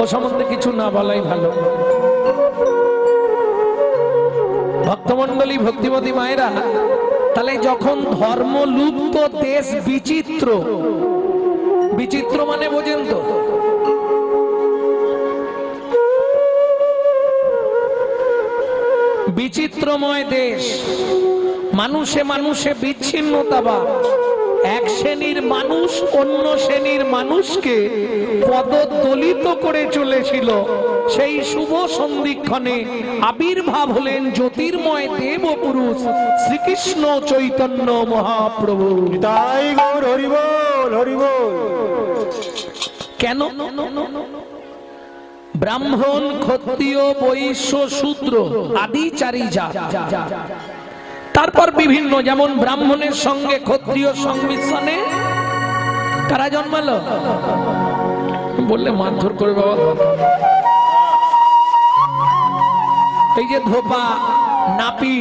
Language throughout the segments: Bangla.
ও সম্বন্ধে কিছু না বলাই ভালো। ভক্তমন্ডলী ভক্তিমতী মায়েরা, তাহলে যখন ধর্ম লুপ্ত দেশ বিচিত্র বিচিত্র মানে বোঝেন তো? বিচিত্রময় দেশ, মানুষে মানুষে বিচ্ছিন্নতা এক শ্রেণির মানুষ অন্য শ্রেণির মানুষকে পদদলিত করে চলেছিল। সেই শুভ সন্ধিক্ষণে আবির্ভাব হলেন জ্যোতির্ময় দেব পুরুষ শ্রীকৃষ্ণ চৈতন্য মহাপ্রভু। তাই গৌর হরিবল হরিবল কেন? ব্রাহ্মণ ক্ষত্রিয় বৈশ্য শূদ্র আদি চারি জাত। তারপর বিভিন্ন, যেমন ব্রাহ্মণের সঙ্গে, ক্ষত্রিয় সংমিশ্রণে কারা জন্মালো? বললে মারধর করে বাবা। এই যে ধোপা নাপি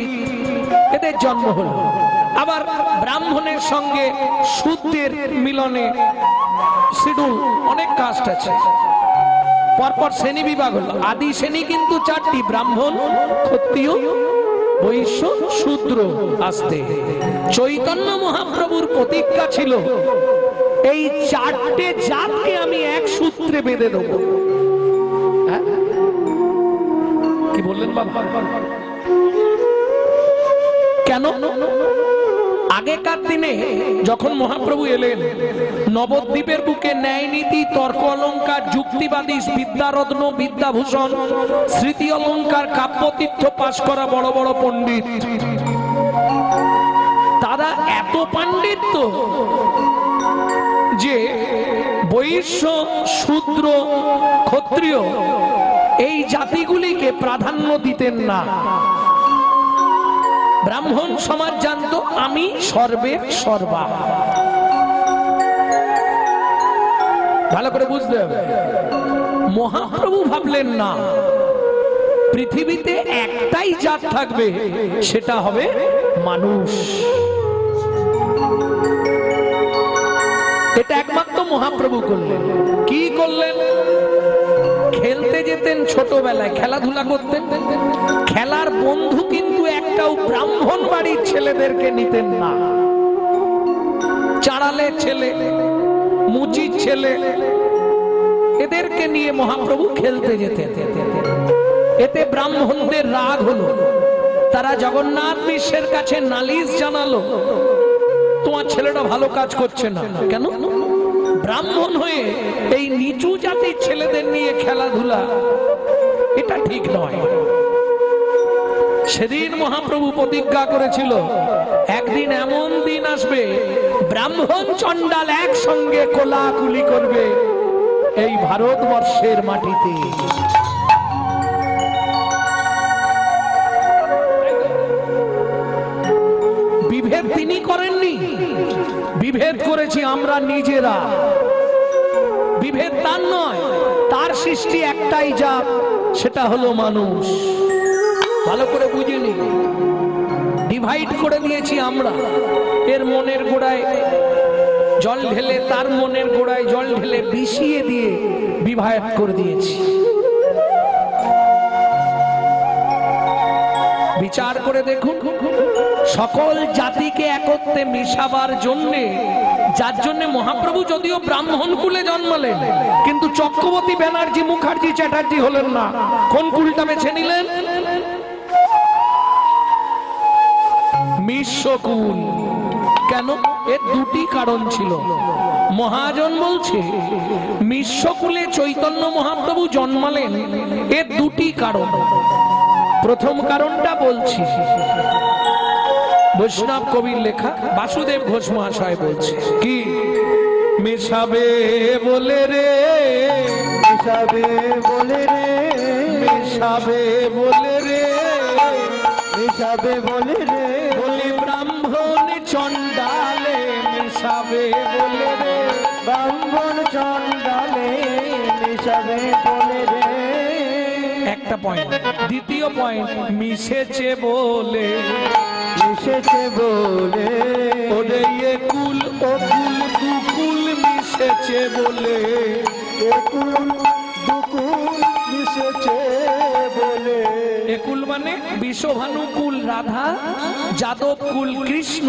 এদের জন্ম হলো। আবার ব্রাহ্মণের সঙ্গে শূদ্রের মিলনে শিডুল অনেক কাস্ট আছে। পরপর শ্রেণি বিভাগ হলো। আদি শ্রেণি কিন্তু চারটি, ব্রাহ্মণ, ক্ষত্রিয় বৈশ্য শূদ্র আসতে। চৈতন্য মহাপ্রভুর প্রতিজ্ঞা ছিল, এই চারটে জাতকে আমি এক সূত্রে বেঁধে দেব। হ্যাঁ? কি বললেন বাবা? কেন? আগেকার দিনে যখন মহাপ্রভু এলেন, নবদ্বীপের বুকে ন্যায় নীতি, তর্ক অলঙ্কার, যুক্তিবাদী, বিদ্যারত্ন, বিদ্যাভূষণ, স্মৃতি অলঙ্কার, কাব্যতীর্থ পাশ করা বড় বড় পণ্ডিত। তারা এত পাণ্ডিত্য যে বৈশ্য, শূদ্র, ক্ষত্রিয় এই জাতিগুলিকে প্রাধান্য দিতেন না। ব্রাহ্মণ সমাজ জানতো, আমি সর্বের সর্বা। ভালো করে বুঝতে হবে। মহাপ্রভু ভাবলেন না, পৃথিবীতে একটাই জাত থাকবে, সেটা হবে মানুষ। এটা একমাত্র মহাপ্রভু করলেন। কি করলেন? খেলতে যেতেন ছোটবেলায়, খেলাধুলা করতেন। খেলার বন্ধু কিন্তু একটাও ব্রাহ্মণ বাড়ির ছেলেদেরকে নিতেন না। চাড়ালের ছেলে, মুচির ছেলে, এদেরকে নিয়ে মহাপ্রভু খেলতে যেতেন। এতে ব্রাহ্মণদের রাগ হলো। তারা জগন্নাথ বিশ্বের কাছে নালিশ জানালো, তোমার ছেলেটা ভালো কাজ করছে না। কেন? ব্রাহ্মণ হয়ে এই নিচু জাতির ছেলেদের নিয়ে খেলাধুলা, এটা ঠিক নয়। সেদিন মহাপ্রভু প্রতিজ্ঞা করেছিল, একদিন এমন দিন আসবে, ব্রাহ্মণ চণ্ডাল একসঙ্গে কোলাকুলি করবে এই ভারতবর্ষের মাটিতে। বিভেদ তিনি করেননি। বিভেদ করেছি আমরা নিজেরা। বিভেদ তার নয়, তার সৃষ্টি একটাই জাত সেটা হলো মানুষ। ভালো করে বুঝিনি ডিভাইড করে দিয়েছি আমরা। এর মনের গোড়ায় জল ঢেলে, তার মনের গোড়ায় জল ঢেলে বিষিয়ে দিয়ে বিভায়ত করে দিয়েছি। বিচার করে দেখুন। সকল জাতিকে একত্রে মিশাবার জন্যে, যার জন্য মহাপ্রভু যদিও ব্রাহ্মণ কুলে জন্মালেন, কিন্তু চক্রবর্তী ব্যানার্জি মুখার্জি চ্যাটার্জি হলেন না। কোন কুলটা বেছে নিলেন? মিশ্বকুল কেন? এর দুটি কারণ ছিল। মহাজন বলছে মিশ্বকুলে চৈতন্য মহাপ্রভু জন্মালেন, এর দুটি কারণ। প্রথম কারণটা বলছি বৈষ্ণব কবির লেখা বাসুদেব ঘোষ মহাশয় বলছে। কি? মেশাবে বলে রে। হিসাবে বলে রে। মেশাবে বলে রে। হিসাবে বলে রে। বলি ব্রাহ্মণ চণ্ডালে মেশাবে বলে রে। ব্রাহ্মণ চন্ডালে হিসাবে বলে রে। একটা পয়েন্ট দ্বিতীয় পয়েন্ট মিশেছে বলে। এসেছে বলে। ওরে এ কুল ও কুল দুকুল মিশেছে বলে। এ দুকুল মানে বিশ্বভানুকুল রাধা যাদব কুল কৃষ্ণ,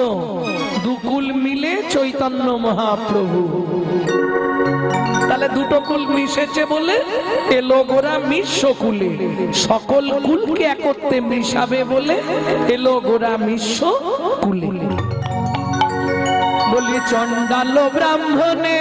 দুকুল মিলে চৈতন্য মহাপ্রভু। তাহলে দুটো কুল মিশেছে বলে এলো গোরা মিশ্র কুলে সকল কুলকে একত্রে মিশাবে বলে এলো গোরা মিশ্র কুলে বলি চণ্ডাল ব্রাহ্মণে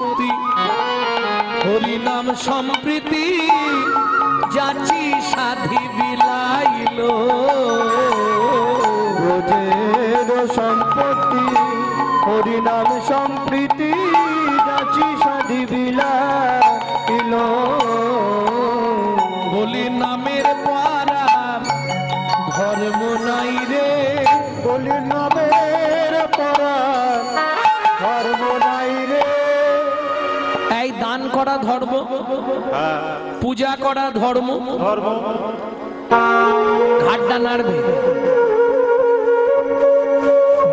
সম্পত্তি হরিনাম সম্প্রীতি যাচি সাধি বিলাইল। ব্রজের সম্পত্তি হরিনাম সম্প্রীতি যাচি সাধি বিলাইল। বলি নামের ধর্ম পূজা করা ধর্ম ধর্ম। ঘাটটা নাড়বে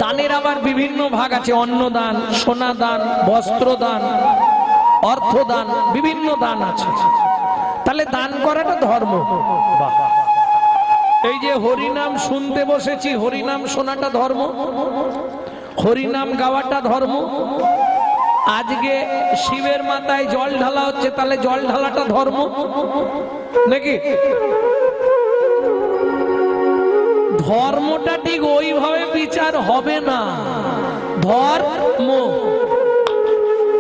দানের আবার বিভিন্ন ভাগ আছে অন্ন দান সোনা দান বস্ত্র দান অর্থ দান বিভিন্ন দান আছে। তাহলে দান করাটা ধর্ম। এই যে হরিনাম শুনতে বসেছি হরিনাম শোনাটা ধর্ম। হরিনাম গাওয়াটা ধর্ম। আজকে শিবের মাথায় জল ঢালা হচ্ছে, তাহলে জল ঢালাটা ধর্ম? নাকি? ধর্মটা ঠিক ওইভাবে বিচার হবে না। ধর্ম।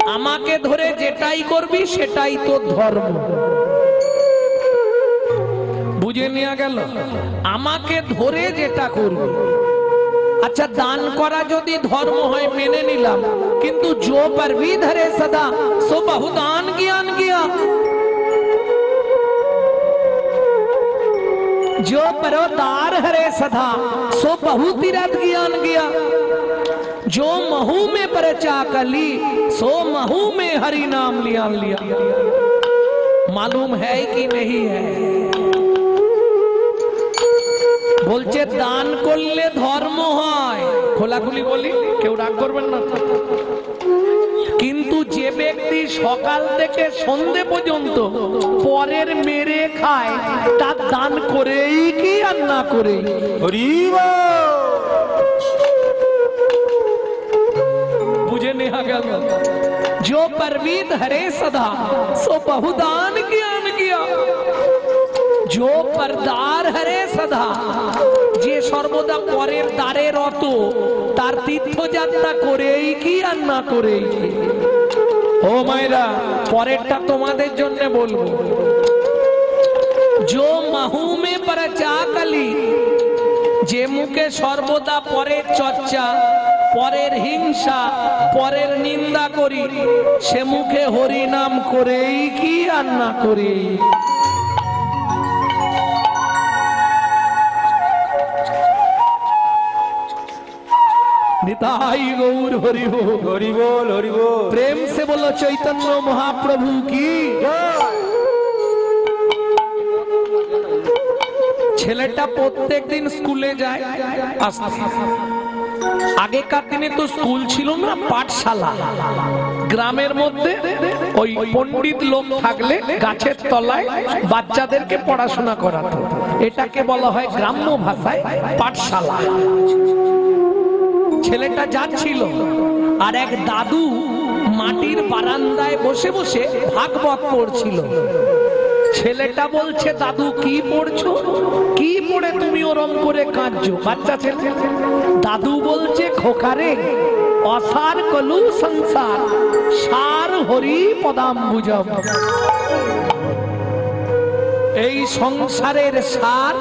আমাকে ধরে যেটাই করবি, সেটাই তো ধর্ম। বুঝে নেওয়া গেল? আমাকে ধরে যেটা করবি। আচ্ছা দান করা যদি ধর্ম হয়, মেনে নিলাম। কিন্তু জো पर भी ধরে সদা সো বহুদান জ্ঞান গিয়া जो परोदार हरे सदा सो बहु तीरथ ज्ञान गया जो महू में परचा कली सो महू में हरि नाम लिया लिया मालूम है कि नहीं है বলছে দান করলে ধর্ম হয় খোলাখুলি বলি কেউ রাগ করবেন না তো? কিন্তু যে ব্যক্তি সকাল থেকে সন্ধে পর্যন্ত পরের মেরে খায় তার দান করেই কি আর না করে বুঝে নেওয়া গেল जो परवीत हरे सदा सो बहुदान ज्ञान किया जो পরদার হরে সদা যে সর্বদা পরের দ্বারে রত, তার তীর্থযাত্রা করেই কি আর না করেই ও মায়েরা, পরেরটা তোমাদের জন্য বলব। জো মাহুমে পারা চা কালি, যে মুখে সর্বদা পরের চর্চা, পরের হিংসা, পরের নিন্দা করি, সে মুখে হরিনাম করেই কি আর না করি? নিতাই গৌর হরি বল। হরি বল হরি বল প্রেম সে বলো চৈতন্য মহাপ্রভু কি? ছেলেটা প্রত্যেক দিন স্কুলে যায়। আগেকার দিনে তো স্কুল ছিল না পাঠশালা। গ্রামের মধ্যে ওই পণ্ডিত লোক থাকলে গাছের তলায় বাচ্চাদেরকে পড়াশোনা করাতো। এটাকে বলা হয় গ্রাম্য ভাষায় পাঠশালা। ছেলেটা যাচ্ছিল আর এক দাদু মাটির বারান্দায় বসে বসে ভাগবত পড়ছিল। ছেলেটা বলছে, দাদু, কি পড়ছো? কি পড়ে তুমি ওরম করে কাঁদছো? বাচ্চা ছেলে। দাদু বলছে, খোকারে, অসার কলু সংসার, সার হরি পদাম্বুজম। এই সংসারের সার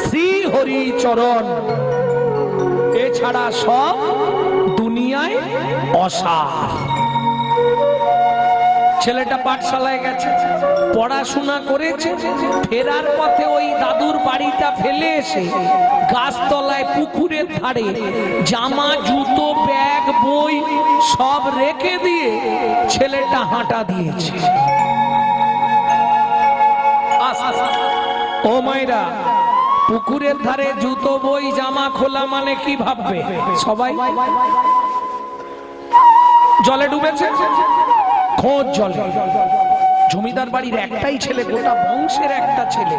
শ্রী হরি চরণ এছাড়া সব দুনিয়ায় অসার ছেলেটা পাঠশালায় গেছে, পড়াশোনা করেছে, ফেরার পথে ওই দাদুর বাড়িটা ফেলে এসে গাছতলায় পুকুরের ধারে জামা, জুতো, ব্যাগ, বই সব রেখে দিয়ে ছেলেটা হাঁটা দিয়েছে। ও মাইরা পুকুরের ধারে জুতো, বই, জামা খোলা মানে কি ভাববে? সবাই? জলে ডুবেছে? খোঁজ জলে। জমিদার বাড়ির একটাই ছেলে, গোটা বংশের একটা ছেলে।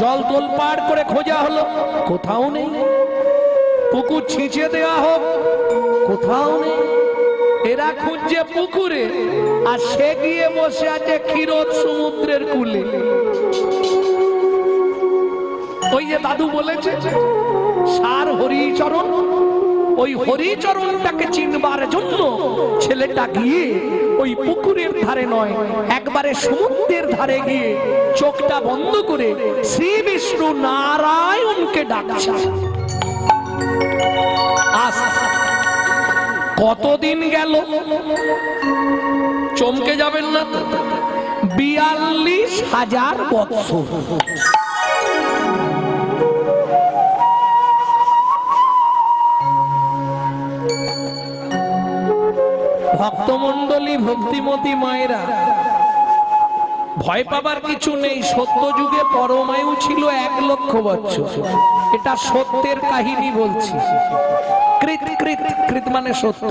জল তোল পার করে খোঁজা হলো, কোথাও নেই। পুকুর ছিঁচে দেওয়া হোক, কোথাও নেই। এরা খুঁজছে পুকুরে, আর সে গিয়ে বসে আছে ক্ষীরোদ সমুদ্রের কূলে। ওই যে দাদু বলেছে, সার হরিচরণ, ওই হরিচরণটাকে চিনবার জন্য ছেলেটা গিয়ে ওই পুকুরের ধারে নয়, একবারে সমুদ্রের ধারে গিয়ে চোখটা বন্ধ করে শ্রী বিষ্ণু নারায়ণকে ডাকছে। কতদিন গেল? চমকে যাবেন না? বিয়াল্লিশ হাজার বৎসর। ভক্তিমতী মায়েরা, ভয় পাবার কিছু নেই। সত্য যুগে পরমায়ু ছিল এক লক্ষ বছর এটা সত্যের কাহিনী বলছি। মানে সত্য।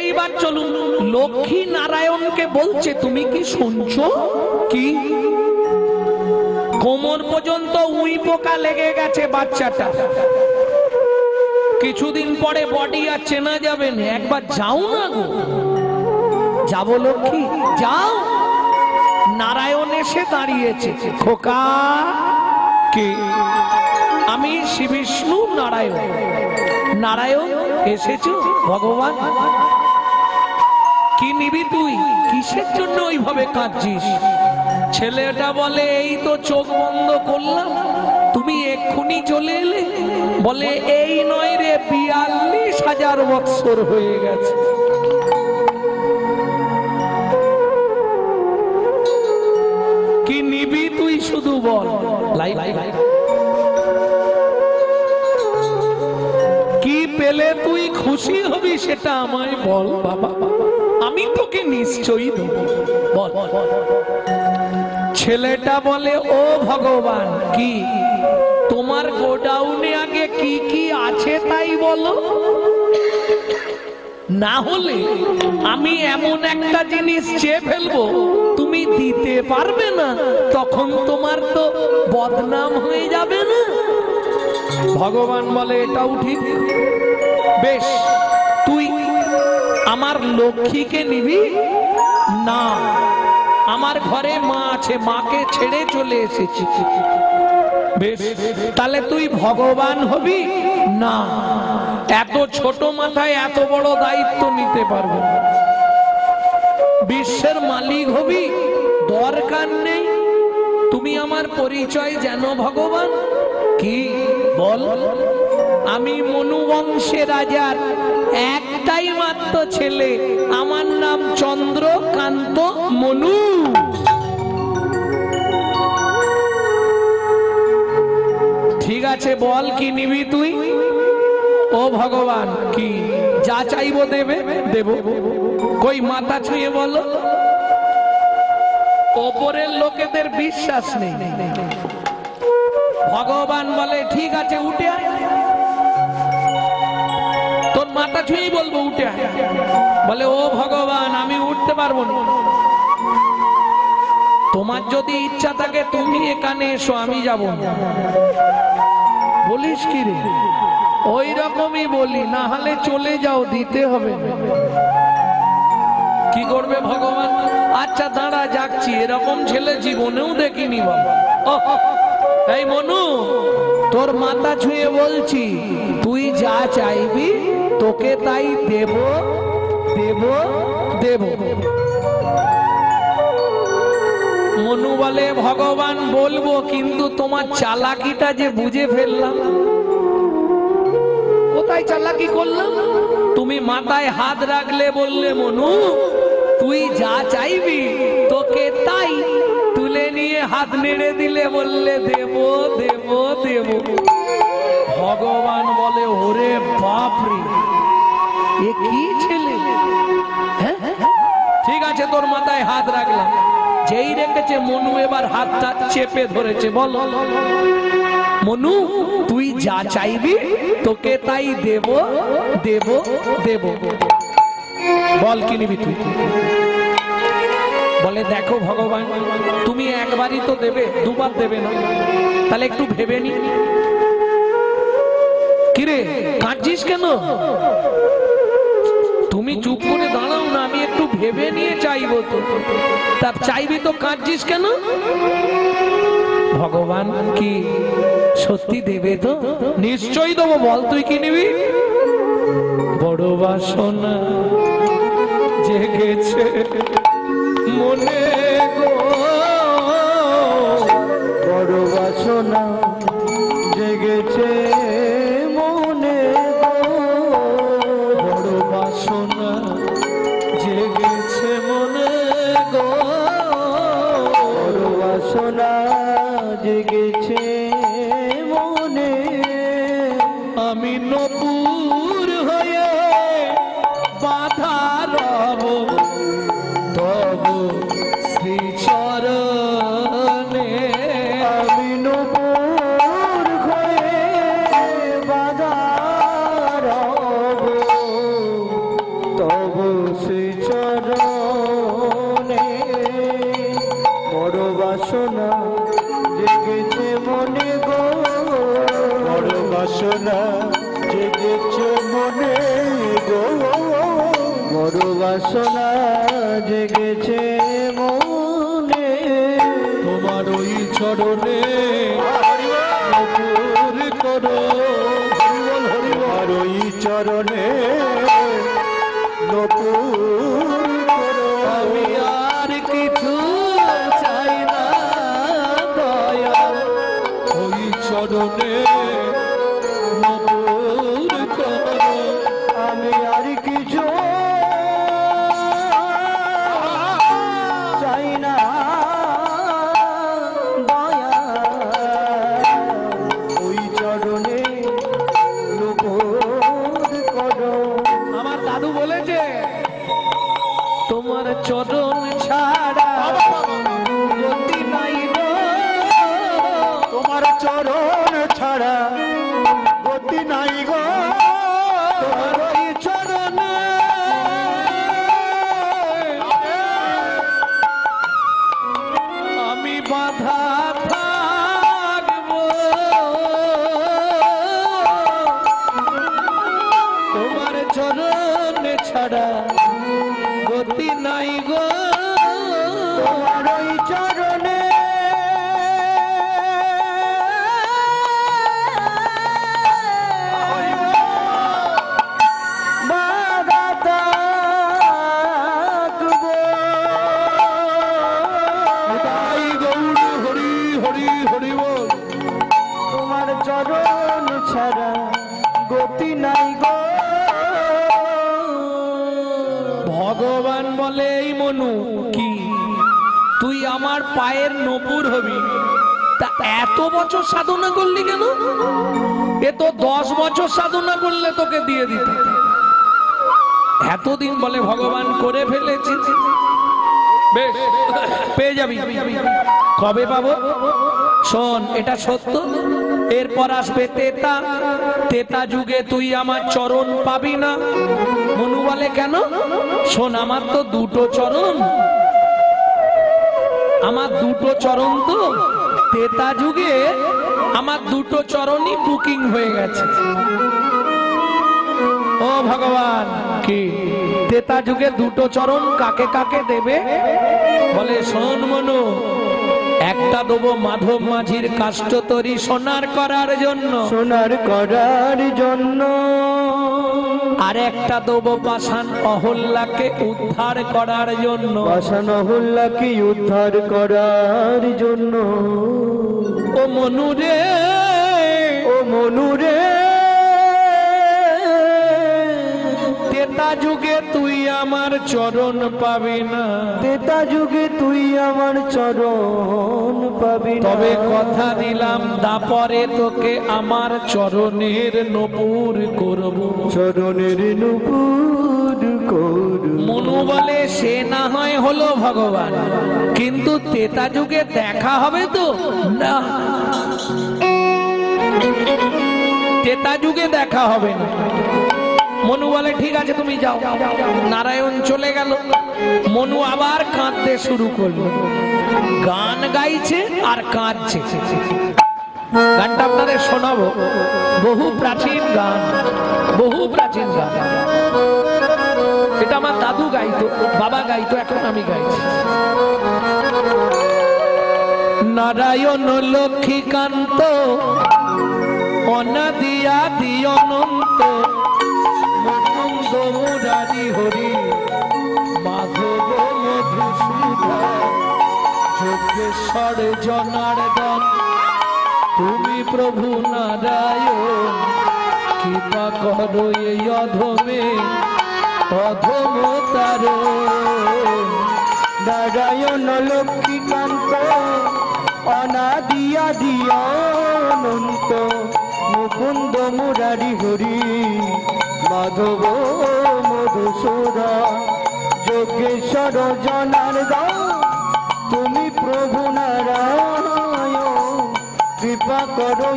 এইবার চলুন, লক্ষ্মী নারায়ণকে বলছে, তুমি কি শুনছো? কি? কোমর পর্যন্ত উই পোকা লেগে গেছে বাচ্চাটা। কিছুদিন পরে বডি আর চেনা যাবে না। একবার যাও না গো। যাব লক্ষ্মী, যাও। নারায়ণ এসে দাঁড়িয়েছে। খোকা, কে? আমি শ্রী বিষ্ণু নারায়ণ। নারায়ণ এসেছ, ভগবান? কি নিবি তুই? কিসের জন্য ওইভাবে কাঁদছিস? ছেলেটা বলে, এই তো চোখ বন্ধ করলাম। এক্ষুনি চলে এলে? বলে, এই নয় রে, বিয়াল্লিশ হাজার বৎসর হয়ে গেছে। কি নিবি তুই শুধু বল? কি পেলে তুই খুশি হবি সেটা আমায় বল, বাবা। আমি তোকে নিশ্চয়ই দেব। ছেলেটা বলে, ও ভগবান, কি? তোমার গোডাউনে আগে কি কি আছে তাই বলো? না হলে আমি এমন একটা জিনিস চেয়ে ফেলব, তুমি দিতে পারবে না, তখন তোমার তো বদনাম হয়ে যাবে না। ভগবান বলে, এটাও ঠিক। বেশ, তুই আমার লক্ষ্মীকে নিবি? না, আমার ঘরে মা আছে, মাকে ছেড়ে চলে এসেছি। তাহলে তুই ভগবান হবি? না। এত ছোট মাথায় এত বড় দায়িত্ব নিতে পারব। বিশ্বের মালিক হবি? দরকার নেই। তুমি আমার পরিচয় যেন ভগবান। কি? বল। আমি মনু বংশে রাজার একটাই মাত্র ছেলে। আমার নাম চন্দ্রকান্ত মনু। আছে বল, কি নিবি তুই? ও ভগবান, কি? যা চাইব দেবে, দেব। কই মাথা ছুঁয়ে বলো। ওপরের লোকেদের বিশ্বাস নেই। ভগবান বলে, ঠিক আছে, উঠে তোর মাথা ছুঁয়েই বলব, উঠে বলে, ও ভগবান, আমি উঠতে পারব না। তোমার যদি ইচ্ছা থাকে, তুমি এখানে এসো, আমি যাব। বলিস কি রে? ওই রকমই বলি, না হলে চলে যাও, দিতে হবে। কি করবে ভগবান? আচ্ছা দাঁড়া, যাচ্ছি। এরকম ছেলে জীবনেও দেখিনি বাবা। এই মনু, তোর মাথা ছুঁয়ে বলছি, তুই যা চাইবি, তোকে তাই দেব দেব দেব। মনু বলে, ভগবান, বলব, কিন্তু তোমার চালাকিটা যে বুঝে ফেললাম। কোথায় চালাকি করলাম? তুমি মাথায় হাত রাখলে, বললে মনু, তুই যা চাইবি, তোকে তাই তুলে নিয়ে হাত নেড়ে দিলে, বললে, দেব দেব দেব। ভগবান বলে, ওরে বাপরে, এ কি ছেলে? হ্যাঁ? ঠিক আছে, তোর মাথায় হাত রাখলাম। যেই রেখেছে মনু, এবার হাতটা চেপে ধরেছে, বল। মনু, তুই যা চাইবি, তোকে তাই দেব দেব দেব। বল, কি নিবি তুই? বলে, দেখো ভগবান, তুমি একবারই তো দেবে, দুবার দেবে না। তাহলে একটু ভেবে নি। কিরে, কাঁদছিস কেন? তুমি চুপ করে দাঁড়াও না, আমি একটু ভেবে নিয়ে চাইব তো। তা চাইবি তো কাঁদছিস কেন? ভগবান কি সত্যি দেবে তো? নিশ্চয়ই দেবো, বল তুই কি নিবি? বড় বাসনা জেগেছে মনে। জেগেছে মনে গো। বড় বাসনা জেগেছে মনে। তোমার ওই চরণে করো। আর ওই চরণে নপুর করো। আমি আর কিছু চাই না দয়া ওই চরণে চরণ আমার পায়ের নপুর হবি। তা এত বছর সাধনা করলি কেন? এ তো দশ বছর সাধনা করলে তোকে দিয়ে দিত। এতদিন বলে ভগবান করে ফেলেছি। বেশ, পেয়ে যাবি। কবে পাবো? শোন, এটা সত্য। এরপর আসবে তেতা। তেতা যুগে তুই আমার চরণ পাবি না। মনু বলে, কেন? শোন, আমার তো দুটো চরণ। আমার দুটো চরণ তো তেতা যুগে আমার দুটো চরণই বুকিং হয়ে গেছে। ও ভগবান কি? তেতা যুগে দুটো চরণ কাকে কাকে দেবে? বলে শোন মনু একটা দেবো মাধব মাঝির কাষ্টতরি সোনার করার জন্য। সোনার করার জন্য। আর একটা দেবো পাষাণ অহল্লাকে উদ্ধার করার জন্য। বাসানহুল্লাকে উদ্ধার করার জন্য। ও মনুরে ও মনুরে যুগে তুই আমার চরণ পাবি না। তেতা যুগে তুই আমার চরণ পাবি। তবে কথা দিলাম দাপরে তোকে আমার চরণের নপুর করব। চরণের নুপুর করু মনু বলে সে না হয় হলো ভগবান। কিন্তু তেতা যুগে দেখা হবে তো? না। তেতা যুগে দেখা হবে না। মনু বলে, ঠিক আছে, তুমি যাও। নারায়ণ চলে গেল। মনু আবার কাঁদতে শুরু করল। গান গাইছে আর কাঁদছে। গানটা আপনাদের শোনাবো। বহু প্রাচীন গান, বহু প্রাচীন গান। এটা আমার দাদু গাইতো, বাবা গাইতো, এখন আমি গাইছি। নারায়ণ লক্ষ্মীকান্ত অনাদিয়া মুকুন্দ মুরারি হরি, মাধব মধুসূদন, যোগেশ্বর জনার্দন, তুমি প্রভু নারায়ণ, কৃপা করো এই অধমে, অধম তারো নারায়ণ লক্ষ্মীকান্ত অনাদিয়া অনন্ত, মুকুন্দ মুরারি হরি। মাধব মধুসূর যোগেশ্বর জনার্দন তুমি প্রভু নারায়ণ কৃপা করো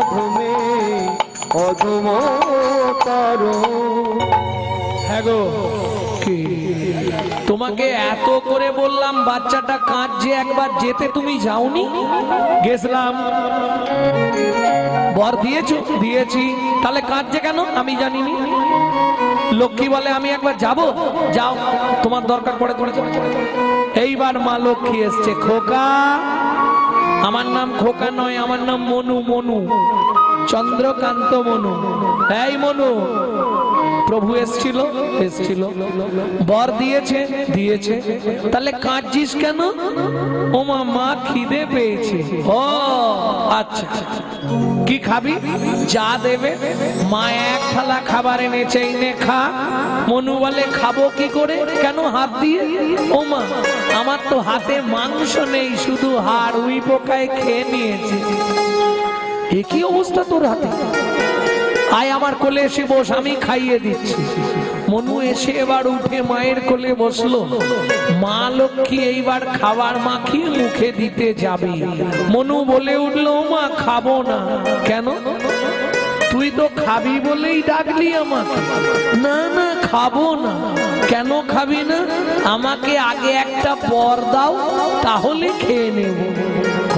অধমে অধম তারো হ্যাঁ গো। কি? তোমাকে এত করে বললাম বাচ্চাটা কাঁদছে একবার যেতে তুমি যাওনি? গেছিলাম। বর দিয়েছ? দিয়েছি। তাহলে কাঁদছে কেন? আমি জানিনি। লক্ষ্মী বলে, আমি একবার যাব? যাও, তোমার দরকার পড়ে করে এইবার মা লক্ষ্মী এসছে, খোকা, আমার নাম খোকা নয়, আমার নাম মনু মনু। চন্দ্রকান্ত মনু। এই মনু প্রভু এসছিল এসছিল। বর দিয়েছে দিয়েছে। তাহলে কাঁদছিস কেন? ও মা খিদে পেয়েছে। ও আচ্ছা। কি খাবি? যা দেবে। মা এক থালা খাবার এনেছে, এনে খা। মনু বলে, খাব কি করে? কেন হাত দিয়ে? ও মা আমার তো হাতে মাংস নেই, শুধু হাড় উই পোকায় খেয়ে নিয়েছে। এ কি অবস্থা তোর হাতে? আয় আমার কোলে এসে বস, আমি খাইয়ে দিচ্ছি। মনু এসে এবার উঠে মায়ের কোলে বসল। মা লক্ষ্মী এইবার খাবার মাখিয়ে মুখে দিতে যাবে। মনু বলে উঠল, মা, খাব না। কেন? তুই তো খাবি বলেই ডাকলি আমাকে। না না, খাব না। কেন খাবি না? আমাকে আগে একটা পর দাও, তাহলে খেয়ে নেব।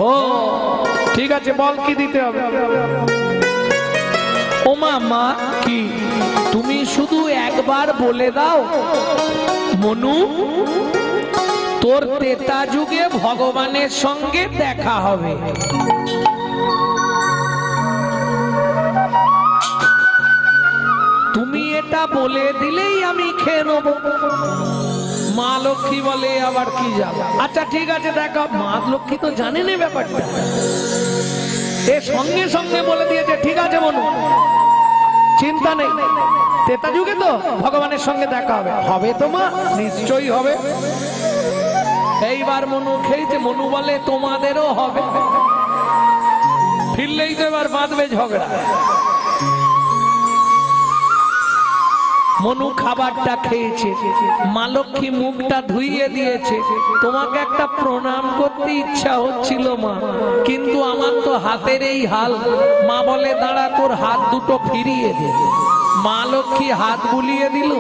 ও ঠিক আছে, বল কি দিতে হবে? ওমা, মা, কি? তুমি শুধু একবার বলে দাও, মনু, তোর তেতা যুগে ভগবানের সঙ্গে দেখা হবে। তুমি এটা বলে দিলেই আমি খেয়ে নেব। মা লক্ষ্মী বলে, আবার কি যাবে? আচ্ছা ঠিক আছে, দেখো, মা লক্ষ্মী তো জানেন ব্যাপারটা। এ সঙ্গে সঙ্গে বলে দিয়েছে, ঠিক আছে, মনু। চিন্তা নেই। তেতা যুগে তো ভগবানের সঙ্গে দেখা হবে। হবে তো মা, নিশ্চয়ই হবে। এইবার মনু খেয়েছে, মনু বলে তোমাদেরও হবে। ফিরলেই তো এবার বাঁধবে ঝগড়া। মনু খাবারটা খেয়েছে। মা লক্ষ্মী মুখটা ধুইয়ে দিয়েছে। তোমাকে একটা প্রণাম করতে ইচ্ছা হচ্ছিল মা, কিন্তু আমার তো হাতের এই হাল। মা বলে, দাঁড়া, তোর হাত দুটো ফিরিয়ে দে। মা লক্ষ্মী হাত বুলিয়ে দিল।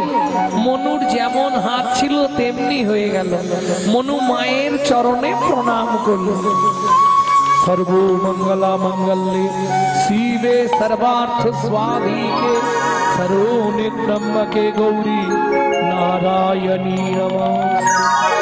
মনুর যেমন হাত ছিল তেমনি হয়ে গেল। মনু মায়ের চরণে প্রণাম করল। সর্বমঙ্গলা মঙ্গলে শিবে সর্বার্থ স্বাধীকে সর্বনে ত্রম্বকে গৌরী নারায়ণী নমঃ